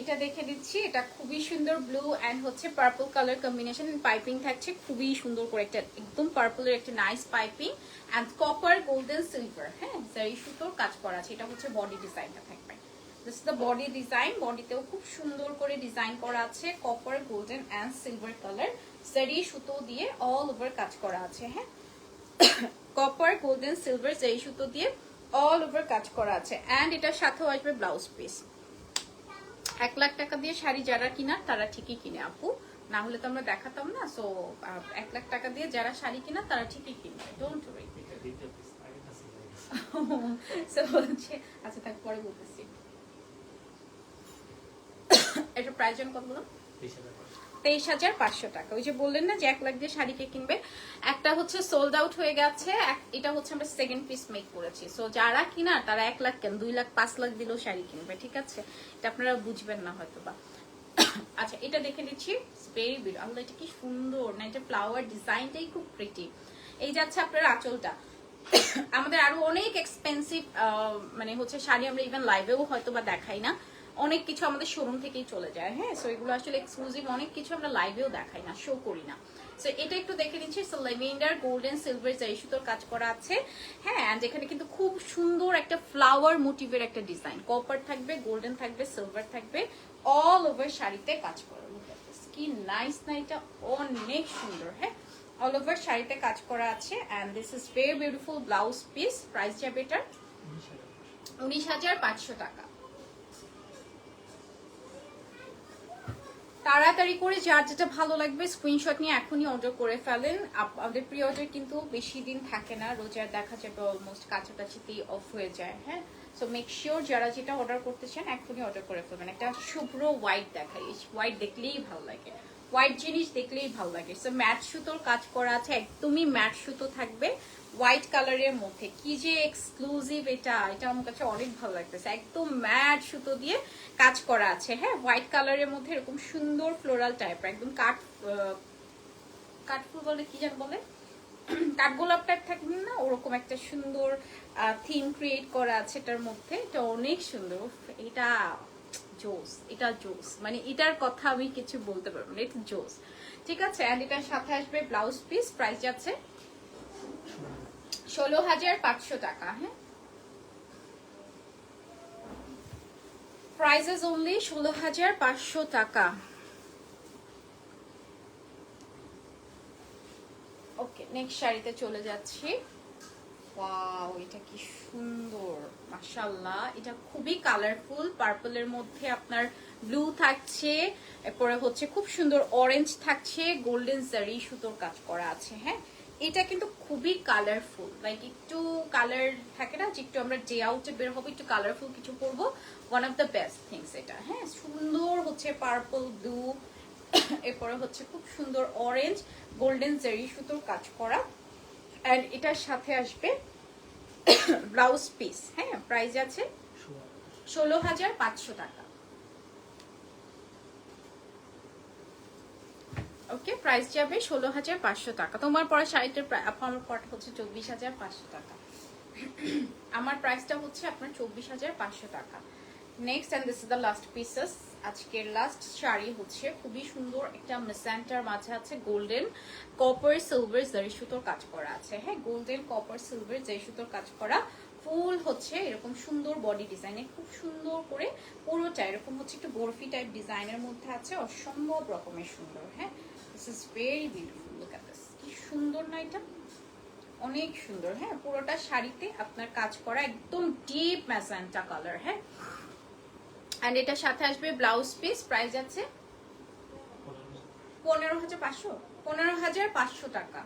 এটা দেখে দিচ্ছি, এটা খুবই সুন্দর ব্লু অ্যান্ড হচ্ছে পার্পল কালার কম্বিনেশন পাইপিং থাকছে, খুবই সুন্দর করে একটা একদম পার্পলের একটা nice piping and copper golden silver হ্যাঁ জারি সুতোর কাজ করা আছে। এটা হচ্ছে বডি ডিজাইনটা থাকবে। দিস দ্য বডি ডিজাইন বডিতেও খুব সুন্দর করে ডিজাইন করা আছে copper golden and silver colour zari সুতো দিয়ে অল ওভার কাজ করা আছে হ্যাঁ। কপার গোল্ডেন সিলভার জারি সুতো দিয়ে অল ওভার কাজ করা আছে। অ্যান্ড এটার সাথেও আসবে ব্লাউজ পিস এক লাখ টাকা দিয়ে শাড়ি যারা কিনার তারা ঠিকই কিনে আপু। না হলে তো আমরা দেখাতাম না সো এক লাখ টাকা দিয়ে যারা শাড়ি কিনা তারা ঠিকই কিনবে। Don't worry. সো হচ্ছে আচ্ছা তাকে পরে বলতেছি। এটা প্রাইস কত বলুন তেইশ হাজার পাঁচশো। টাকা। ওই যে বললেন না যে এক লাখ দিয়ে শাড়িকে কিনবে? একটা হচ্ছে সোল্ড আউট হয়ে গেছে এটা হচ্ছে আমরা সেকেন্ড পিস মেক করেছি। সো যারা কিনা তারা এক লাখ কেন? দুই লাখ, পাঁচ লাখ দিলেও শাড়ি কিনবে, ঠিক আছে? এটা আপনারা বুঝবেন না হয়তো বা আচ্ছা এটা দেখে নিচ্ছি ভেরি বিউটি এটা কি সুন্দর! না, এটা ফ্লাওয়ার ডিজাইনটাই খুব প্রিটি এই যাচ্ছে আপনার আঁচলটা। আমাদের আরও অনেক এক্সপেন্সিভ মানে হচ্ছে শাড়ি আমরা ইভেন লাইভেও হয়তো বা দেখাই না। অনেক কিছু আমাদের শোরুম থেকেই চলে যায় হ্যাঁ? সো এগুলো আসলে এক্সক্লুসিভ অনেক কিছু আমরা লাইভেও দেখাই না শো করি না। সো এটা একটু দেখে নিচ্ছি লেভেন্ডার গোল্ডেন সিলভার জারি সুতোর কাজ করা আছে হ্যাঁ? অ্যান্ড এখানে কিন্তু খুব সুন্দর একটা ফ্লাওয়ার মোটিভের একটা ডিজাইন কপার থাকবে গোল্ডেন থাকবে সিলভার থাকবে অল ওভার শাড়িতে কাজ করা. কি নাইস না এটা, অনেক সুন্দর হ্যাঁ? অল ওভার শাড়িতে কাজ করা আছে and this is very beautiful blouse piece price যাবে। উনিশ হাজার পাঁচশো টাকা। তাড়াতাড়ি করে যার যেটা ভালো লাগবে স্ক্রিনশট নিয়ে এখনই অর্ডার করে ফেলেন। আমাদের প্রি অর্ডার কিন্তু বেশি দিন থাকে না। রোজার দেখা যাবে অলমোস্ট কাছাকাছিতেই অফ হয়ে যায় হ্যাঁ? সো মেক শিওর যারা যেটা অর্ডার করতে চান এখনই অর্ডার করে ফেলবেন। একটা শুভ্র হোয়াইট দেখাই। হোয়াইট দেখলেই ভালো লাগে। হোয়াইট জিনিস দেখলেই ভালো লাগে। সো ম্যাট সুতোর কাজ করা আছে, একদমই ম্যাট সুতো থাকবে। হোয়াইট কালারের মধ্যে। কি যে এক্সক্লুসিভ এটা এটা আমার কাছে অনেক ভালো লাগতেছে। একদম ম্যাট সুতো দিয়ে কাজ করা আছে হ্যাঁ? হোয়াইট কালারের মধ্যে এরকম সুন্দর ফ্লোরাল টাইপ একদম কাঠ কাঠফুল বলে কি যেন বলে? কাঠগোলাপ টাইপ থাকবে না? ওরকম একটা সুন্দর থিম ক্রিয়েট করা আছে এটার মধ্যে। এটা অনেক সুন্দর। এটা জোস এটা জোস। মানে এটার কথা আমি কিছু বলতে পারব না, এটা জোস। ঠিক আছে? অ্যান্ড এটার সাথে আসবে ব্লাউজ পিস প্রাইস যাচ্ছে ষোলো হাজার পাঁচশো টাকা হ্যাঁ? প্রাইসেস অনলি ষোলো হাজার পাঁচশো টাকা। ওকে নেক্সট শাড়িতে চলে যাচ্ছি। ওয়াও এটা কি সুন্দর মাশাল্লাহ এটা খুবই কালারফুল পার্পলের মধ্যে আপনার ব্লু থাকছে, এরপরে হচ্ছে খুব সুন্দর অরেঞ্জ থাকছে গোল্ডেন জারি সুতোর কাজ করা আছে হ্যাঁ? এটা কিন্তু খুবই কালারফুল লাইক একটু কালার থাকে না যে একটু আমরা ডে আউটে বের হব, একটু কালারফুল কিছু পরবো one of the best things এটা হ্যাঁ সুন্দর হচ্ছে পার্পল ব্লু এরপরে হচ্ছে খুব সুন্দর অরেঞ্জ গোল্ডেন জেরি সুতোর কাজ করা অ্যান্ড এটার সাথে আসবে ব্লাউজ পিস হ্যাঁ প্রাইস আছে ষোলো হাজার। পাঁচশো টাকা ওকে প্রাইস যাবে ষোলো হাজার পাঁচশো টাকা। তোমার পরে শাড়িটার আমার পরটা হচ্ছে চব্বিশ হাজার পাঁচশো টাকা। আমার প্রাইসটা হচ্ছে আপনার চব্বিশ হাজার পাঁচশো টাকা। Next and this is the last pieces আজকের লাস্ট শাড়ি হচ্ছে খুবই সুন্দর একটা মেসেন্টার মাঝে আছে গোল্ডেন কপার সিলভার জারি সুতোর কাজ করা আছে। হ্যাঁ গোল্ডেন কপার সিলভার জারি সুতোর কাজ করা। ফুল হচ্ছে এরকম সুন্দর বডি ডিজাইনে খুব সুন্দর করে পুরোটা এরকম হচ্ছে একটু বরফি টাইপ ডিজাইনের মধ্যে আছে, অসম্ভব রকমের সুন্দর। হ্যাঁ this is very beautiful look at this কি সুন্দর না এটা? অনেক সুন্দর। হ্যাঁ পুরোটা শাড়িতে আপনার কাজ করা একদম ডিপ ম্যাসান্টা কালার হ্যাঁ? অ্যান্ড এটার সাথে আসবে ব্লাউজ পিস প্রাইস আছে পনেরো হাজার। পনেরো হাজার পাঁচশো। পনেরো হাজার পাঁচশো টাকা।